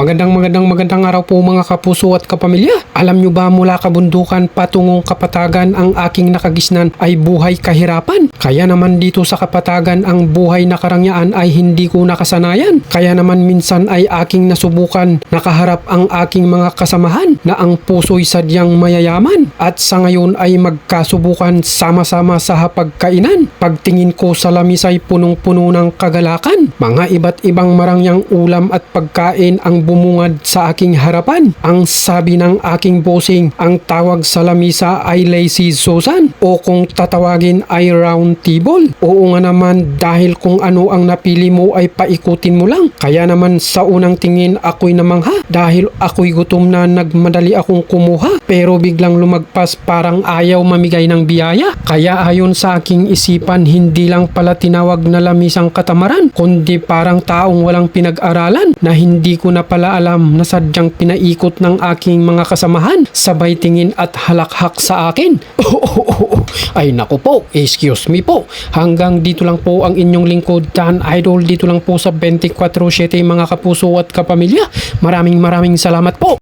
Magandang magandang magandang araw po mga kapuso at kapamilya. Alam nyo ba mula kabundukan patungong kapatagan ang aking nakagisnan ay buhay kahirapan. Kaya naman dito sa kapatagan ang buhay na karangyaan ay hindi ko nakasanayan. Kaya naman minsan ay aking nasubukan nakaharap ang aking mga kasamahan na ang puso'y sadyang mayayaman. At sa ngayon ay magkasubukan sama-sama sa hapagkainan. Pagtingin ko sa lamis ay punong-puno ng kagalakan. Mga iba't ibang marangyang ulam at pagkain ang bumungad sa aking harapan. Ang sabi ng aking bossing, ang tawag sa lamisa ay lazy Susan o kung tatawagin ay round table. Oo nga naman dahil kung ano ang napili mo ay paikutin mo lang. Kaya naman sa unang tingin ako'y namangha dahil ako'y gutom na nagmadali akong kumuha pero biglang lumagpas parang ayaw mamigay ng biyaya. Kaya ayon sa aking isipan hindi lang pala tinawag na lamisang katamaran kundi parang taong walang pinag-aralan na hindi ko na pala alam na sadyang pinaikot ng aking mga kasamahan sabay tingin at halakhak sa akin. Ay naku po, excuse me po. Hanggang dito lang po ang inyong lingkod Dan Idol dito lang po sa 24-7 mga kapuso at kapamilya. Maraming maraming salamat po.